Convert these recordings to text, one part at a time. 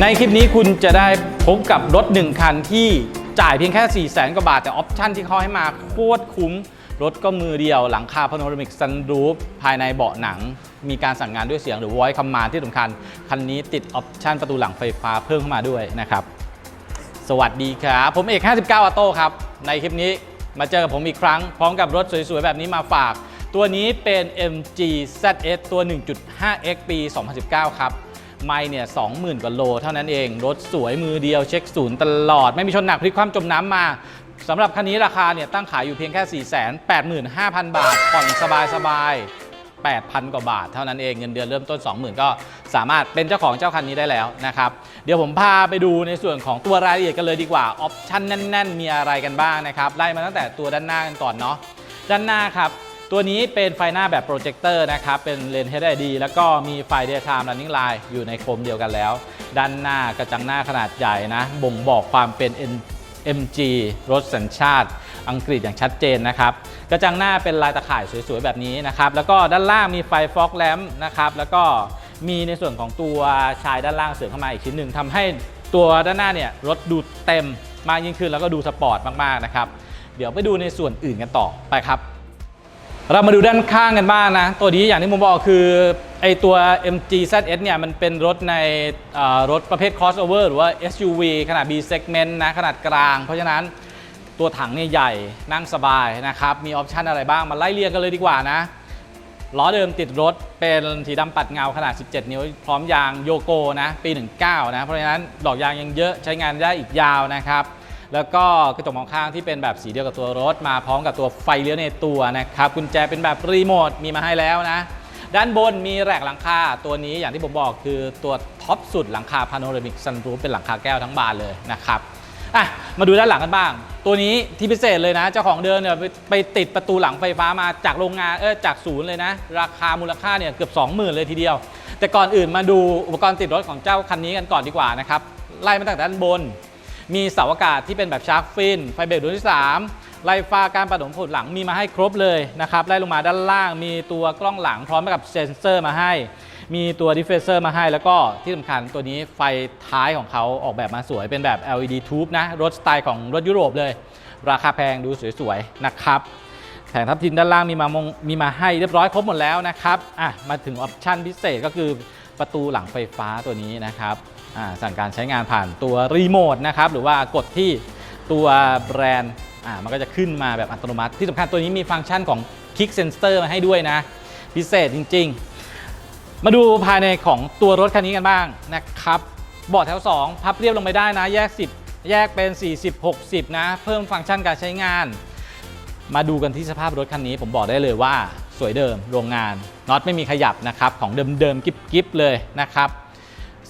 ในคลิปนี้คุณจะได้พบกับรถ 1 คันที่จ่ายเพียงแค่ 4 0 0แสนกว่าบาท แต่ออปชั่นที่เขาให้มาโคตรคุ้ม รถก็มือเดียวหลังคาพาโนรามิกซันรูฟภายในเบาะหนัง มีการสั่งงานด้วยเสียงหรือ voice command ที่สำคัญ คันนี้ติดออปชั่นประตูหลังไฟฟ้าเพิ่มเข้ามาด้วยนะครับ สวัสดีครับ ผมเอก 59ออโต้ครับ ในคลิปนี้มาเจอกับผมอีกครั้ง พร้อมกับรถสวยๆ แบบนี้มาฝาก ตัวนี้เป็น MG ZS ตัว 1.5X ปี 2019 ครับ ไม่เนี่ย20,000กว่าโลเท่านั้นเอง รถสวยมือเดียวเช็คศูนย์ตลอด ไม่มีชนหนักพลิกคว่ำจมน้ำมาสำหรับคันนี้ราคาเนี่ยตั้งขายอยู่เพียงแค่ 485,000 บาท ผ่อนสบายๆ8,000 กว่าบาทเท่านั้นเองเงินเดือนเริ่มต้น 20,000 ก็สามารถเป็นเจ้าของเจ้าคันนี้ได้แล้วนะครับ เดี๋ยวผมพาไปดูในส่วนของตัวรายละเอียดกันเลยดีกว่า ออปชั่นแน่น ๆ มีอะไรกันบ้างนะครับ ไล่มาตั้งแต่ตัวด้านหน้ากันก่อนเนาะด้านหน้าครับ ตัวนี้เป็นไฟหน้าแบบโปรเจคเตอร์นะครับ เป็นเลนส์ HID แล้วก็มีไฟ Daytime Running Light อยู่ในโคมเดียวกันแล้ว ด้านหน้ากระจังหน้าขนาดใหญ่นะ บ่งบอกความเป็น N- MG รถสัญชาติ อังกฤษอย่างชัดเจนนะครับ กระจังหน้าเป็นลายตะข่ายสวยๆ แบบนี้นะครับ แล้วก็ด้านล่างมีไฟฟอกแลมป์นะครับ แล้วก็มีในส่วนของตัวชายด้านล่างเสริมเข้ามาอีกชิ้นหนึ่งทำให้ตัวด้านหน้าเนี่ยรถดูเต็มมากยิ่งขึ้นแล้วก็ดูสปอร์ตมากๆนะครับ เดี๋ยวไปดูในส่วนอื่นกันต่อไปครับ เรามาดูด้านข้างกันบ้างนะ ตัวนี้อย่างที่ผมบอกคือไอตัว MG ZS เนี่ยมันเป็นรถในรถประเภท crossover หรือว่า SUV ขนาด B segment นะขนาดกลาง เพราะฉะนั้นตัวถังเนี่ยใหญ่นั่งสบายนะครับ มีออปชันอะไรบ้าง มาไล่เรียงกันเลยดีกว่านะล้อเดิมติดรถเป็นสีดำปัดเงาขนาด 17 นิ้ว พร้อมยางโยโกนะ ปี 19 นะ เพราะฉะนั้นดอกยางยังเยอะใช้งานได้อีกยาวนะครับ แล้วก็กระจกมองข้างที่เป็นแบบสีเดียวกับตัวรถ มาพร้อมกับตัวไฟเลี้ยวในตัวนะครับกุญแจเป็นแบบรีโมทมีมาให้แล้วนะ ด้านบนมีแรกหลังคาตัวนี้อย่างที่ผมบอกคือตัวท็อปสุดหลังคาพาโนรามิกซันรูฟเป็นหลังคาแก้วทั้งบานเลยนะครับอะมาดูด้านหลังกันบ้าง ตัวนี้ที่พิเศษเลยนะ เจ้าของเดิมเนี่ยไปไปติดประตูหลังไฟฟ้ามาจากโรงงานเออจากศูนย์เลยนะ ราคามูลค่าเนี่ยเกือบ 20,000 เลยทีเดียว แต่ก่อนอื่นมาดูอุปกรณ์ติดรถของเจ้าคันนี้กันก่อนดีกว่านะครับไล่มาตั้งแต่ด้านบน มีเสาอากาศที่เป็นแบบชาร์กฟิน ไฟเบรกดวงที่ 3 ไล่ฟ้าการประดมผลหลังมีมาให้ครบเลยนะครับไล่ลงมาด้านล่าง มีตัวกล้องหลังพร้อมกับเซนเซอร์มาให้ มีตัวดิฟเฟเซอร์มาให้ แล้วก็ที่สำคัญตัวนี้ไฟท้ายของเขาออกแบบมาสวยเป็นแบบ LED tube นะรถสไตล์ของรถยุโรปเลย ราคาแพงดูสวยๆนะครับแผงทับทิมด้านล่างมีมามงมีมาให้เรียบร้อยครบหมดแล้วนะครับ อะ มาถึงออปชั่นพิเศษก็คือ ประตูหลังไฟฟ้าตัวนี้นะครับสั่งการใช้งานผ่านตัวรีโมทนะครับหรือว่ากดที่ตัวแบรนด์มันก็จะขึ้นมาแบบอัตโนมัติที่สำคัญตัวนี้มีฟังก์ชันของ Kick Sensor มาให้ด้วยนะ พิเศษจริง ๆ มาดูภายในของตัวรถคันนี้กันบ้างนะครับเบาะแถว 2 พับเรียบลงไปได้นะ แยก 10 แยกเป็น 40 60 นะ เพิ่มฟังก์ชันการใช้งาน มาดูกันที่สภาพรถคันนี้ผมบอกได้เลยว่า วยเดิมโรงงานน็อตไม่มีขยับนะครับ ของเดิมๆกิ๊บๆเลยนะครับ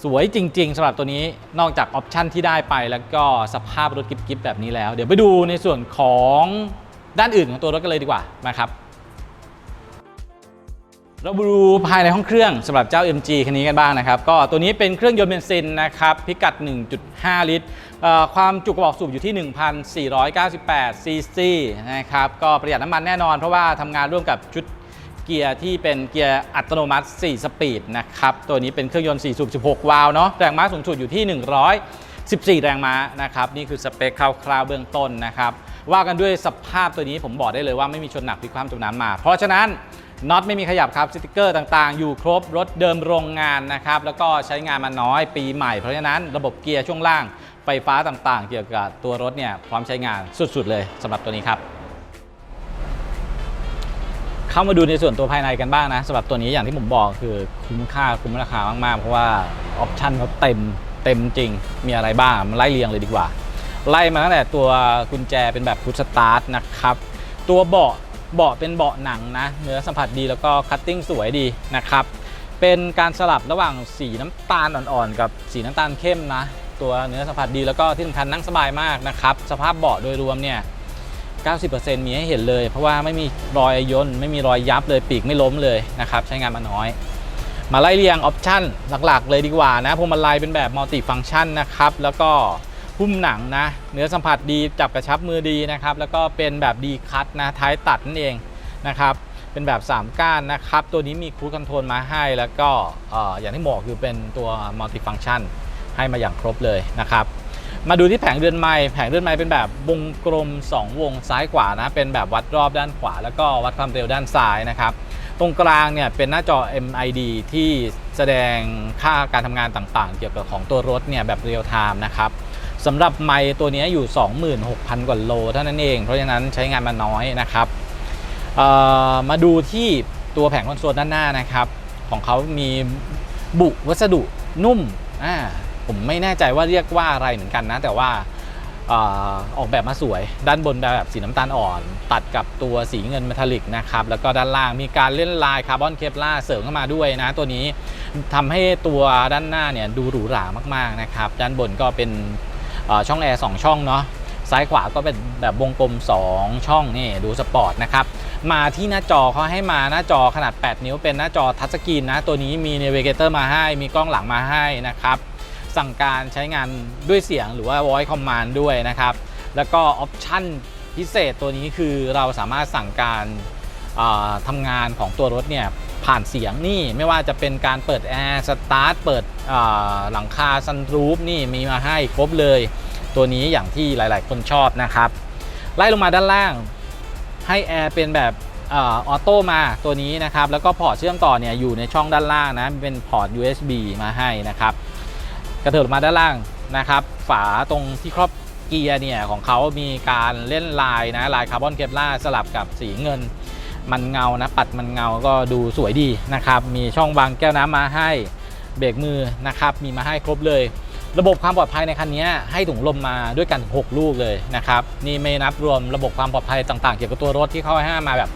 สวยจริงๆสำหรับตัวนี้นอกจากออปชันที่ได้ไปแล้วก็สภาพรถกิ๊บๆแบบนี้แล้ว เดี๋ยวไปดูในส่วนของด้านอื่นของตัวรถกันเลยดีกว่านะครับเราดูภายในห้องเครื่องสำหรับเจ้า MG คันนี้กันบ้างนะครับ ก็ตัวนี้เป็นเครื่องยนต์เบนซินนะครับพิกัด 1.5 ลิตร ความจุกระบอกสูบอยู่ที่ 1,498ซีซีนะครับก็ประหยัดน้ำมันแน่นอนเพราะว่าทำงานร่วมกับชุด เกียร์ที่เป็นเกียร์อัตโนมัติ 4 สปีดนะครับ ตัวนี้เป็นเครื่องยนต์ 4 สูบ 16 วาล์วเนาะ แรงม้าสูงสุดอยู่ที่ 114 แรงม้านะครับ นี่คือสเปคคร่าวๆเบื้องต้นนะครับ ว่ากันด้วยสภาพตัวนี้ผมบอกได้เลยว่าไม่มีชนหนักพิกคว่ำจมน้ำมา เพราะฉะนั้นน็อตไม่มีขยับครับสติกเกอร์ต่างๆ อยู่ครบรถเดิมโรงงานนะครับ แล้วก็ใช้งานมาน้อยปีใหม่ เพราะฉะนั้นระบบเกียร์ช่วงล่างไฟฟ้าต่างๆ เกี่ยวกับตัวรถเนี่ยพร้อมใช้งานสุดๆเลยสำหรับตัวนี้ครับ เข้ามาดูในส่วนตัวภายในกันบ้างนะสำหรับตัวนี้อย่างที่ผมบอกคือคุ้มค่าคุ้มราคามากๆ เพราะว่าออปชันเขาเต็มเต็มจริง มีอะไรบ้างมาไล่เรียงเลยดีกว่า ไล่มาตั้งแต่ตัวกุญแจเป็นแบบพุชสตาร์ทนะครับ ตัวเบาะเบาะเป็นเบาะหนังนะเนื้อสัมผัสดีแล้วก็คัตติ้งสวยดีนะครับ เป็นการสลับระหว่างสีน้ำตาลอ่อนๆ กับสีน้ำตาลเข้มนะ ตัวเนื้อสัมผัสดีแล้วก็ที่สำคัญนั่งสบายมากนะครับ สภาพเบาะโดยรวมเนี่ย 90%มีให้เห็นเลย เพราะว่าไม่มีรอยย่นไม่มีรอยยับเลยปีกไม่ล้มเลยนะครับใช้งานมาน้อย มาไล่เรียงออปชั่นหลักๆ เลยดีกว่านะพวงมาลัยเป็นแบบมัลติฟัง c t ชันนะครับแล้วก็หุ้มหนังนะเนื้อสัมผัสดีจับกระชับมือดีนะครับแล้วก็เป็นแบบดีคัตนะท้ายตัดนั่นเองนะครับเป็นแบบ 3 ก้านนะครับ ตัวนี้มีคู d คอนโทรลมาให้ แล้วก็เอ่อย่างที่บอกคือเป็นตัวมัลติฟัง c t ชันให้มาอย่างครบเลยนะครับ มาดูที่แผงเดือนไม้แผงเดือนไม้เป็นแบบวงกลม 2 วงซ้ายขวานะ เป็นแบบวัดรอบด้านขวา แล้วก็วัดความเร็วด้านซ้ายนะครับ ตรงกลางเนี่ยเป็นหน้าจอ MID ที่แสดงค่าการทำงานต่างๆ เกี่ยวกับของตัวรถเนี่ยแบบเรียลไทม์นะครับสำหรับไมค์ตัวนี้อยู่ 26,000 กว่าโลเท่านั้นเอง เพราะฉะนั้นใช้งานมาน้อยนะครับมาดูที่ตัวแผงคอนโซลด้านหน้านะครับ ของเขามีบุวัสดุนุ่มอ่า ผมไม่แน่ใจว่าเรียกว่าอะไรเหมือนกันนะ แต่ว่าออกแบบมาสวยด้านบนแบบสีน้ำตาลอ่อน ตัดกับตัวสีเงินเมทัลลิกนะครับแล้วก็ด้านล่างมีการเล่นลายคาร์บอนเคปลาเสริมเข้ามาด้วยนะ ตัวนี้ทำให้ตัวด้านหน้าเนี่ยดูหรูหรามากๆนะครับด้านบนก็เป็นช่องแอร์2ช่องเนาะซ้ายขวาก็เป็นแบบวงกลม 2 ช่องนี่ดูสปอร์ตนะครับมาที่หน้าจอเขาให้มาหน้าจอขนาด 8 นิ้วเป็นหน้าจอทัชสกรีนนะตัวนี้มี Navigator มาให้มีกล้องหลังมาให้นะครับ สั่งการใช้งานด้วยเสียงหรือว่า voice command ด้วยนะครับ แล้วก็ออปชั่นพิเศษตัวนี้คือเราสามารถสั่งการทำงานของตัวรถเนี่ยผ่านเสียงนี่ไม่ว่าจะเป็นการเปิดแอร์สตาร์ทเปิดหลังคาซันรูฟนี่มีมาให้ครบเลย ตัวนี้อย่างที่หลาย ๆ คนชอบนะครับ ไล่ลงมาด้านล่างให้แอร์เป็นแบบออโต้มาตัวนี้นะครับ แล้วก็พอร์ตเชื่อมต่อเนี่ยอยู่ในช่องด้านล่างนะ เป็นพอร์ต USB มาให้นะครับ กระเถิบมาด้านล่างนะครับ ฝาตรงที่ครอบเกียร์เนี่ยของเขามีการเล่นลายนะลายคาร์บอนเคปลาสลับกับสีเงิน มันเงานะ ปัดมันเงาก็ดูสวยดีนะครับ มีช่องวางแก้วน้ำมาให้เบรกมือนะครับ มีมาให้ครบเลย ระบบความปลอดภัยในคันนี้ให้ถุงลมมาด้วยกัน 6 ลูกเลยนะครับ นี่ไม่นับรวมระบบความปลอดภัยต่างๆ เกี่ยวกับตัวรถที่เขาให้มาแบบ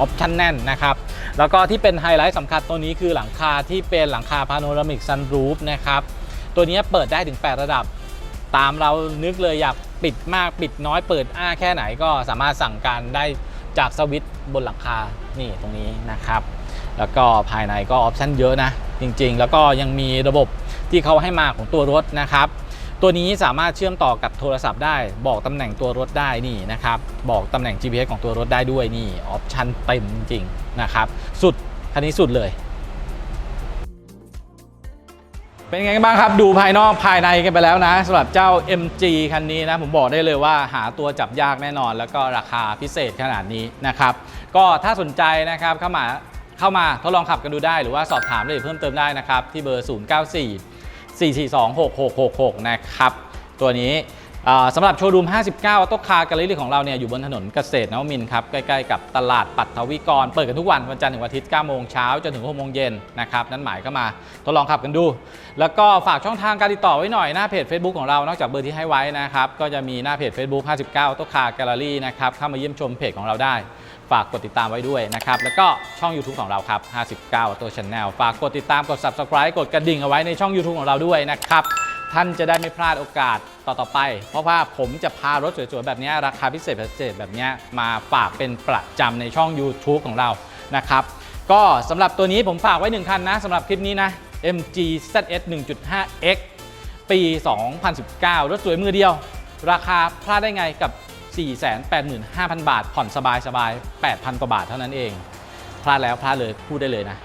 ออปชั่นแน่นนะครับ แล้วก็ที่เป็นไฮไลท์สำคัญตัวนี้คือหลังคาที่เป็นหลังคาพาโนรามิกซันรูฟนะครับ ตัวนี้เปิดได้ถึง 8 ระดับ ตามเรานึกเลยอยากปิดมากปิดน้อยเปิดอ้าแค่ไหนก็สามารถสั่งการได้จากสวิตช์บนหลังคา นี่ตรงนี้นะครับ แล้วก็ภายในก็ออปชั่นเยอะนะ จริงๆ แล้วก็ยังมีระบบที่เขาให้มาของตัวรถนะครับ ตัวนี้สามารถเชื่อมต่อกับโทรศัพท์ได้ บอกตำแหน่งตัวรถได้นี่นะครับ บอกตำแหน่ง GPS ของตัวรถได้ด้วยนี่ออปชั่นเต็มจริงๆนะครับ สุดคันนี้สุดเลย เป็นไงกันบ้างครับดูภายนอกภายในกันไปแล้วนะสำหรับเจ้า MG คันนี้นะผมบอกได้เลยว่าหาตัวจับยากแน่นอน แล้วก็ราคาพิเศษขนาดนี้นะครับ ก็ถ้าสนใจนะครับเข้ามาเข้ามาทดลองขับกันดูได้หรือว่าสอบถามรายละเอียดเพิ่มเติมได้นะครับ ที่เบอร์ 094 4426666 นะครับ ตัวนี้ สำหรับโชว์รูม 59ออโต้คาร์แกลเลอรี่ของเราเนี่ยอยู่บนถนนเกษตรนวมินทร์ครับ ใกล้ๆกับตลาดปัทวิกร เปิดกันทุกวันวันจันทร์ถึงวันอาทิตย์ 9 โมงเช้าจนถึง 6 โมงเย็นนะครับ นั้นหมายก็มาทดลองขับกันดู แล้วก็ฝากช่องทางการติดต่อไว้หน่อย หน้าเพจ Facebook ของเรา นอกจากเบอร์ที่ให้ไว้นะครับ ก็จะมีหน้าเพจ Facebook 59ออโต้คาร์แกลเลอรี่นะครับ เข้ามาเยี่ยมชมเพจของเราได้ ฝากกดติดตามไว้ด้วยนะครับ แล้วก็ช่อง YouTube ของเราครับ 59ตัว Channel ฝากกดติดตาม กด Subscribe กดกระดิ่งเอาไว้ในช่อง YouTube ของเราด้วยนะครับ ท่านจะได้ไม่พลาดโอกาสต่อๆไป เพราะว่าผมจะพารถสวยๆ แบบนี้ราคาพิเศษพิเศษแบบนี้มาฝากเป็นประจำในช่อง YouTube ของเรานะครับก็สำหรับตัวนี้ผมฝากไว้ 1 คันนะสำหรับคลิปนี้นะ MG ZS 1.5X ปี 2019 รถสวยมือเดียว ราคาพลาดได้ไงกับ 485,000 บาท ผ่อนสบายๆ 8,000 กว่าบาทเท่านั้นเอง พลาดแล้วพลาดเลยพูดได้เลยนะ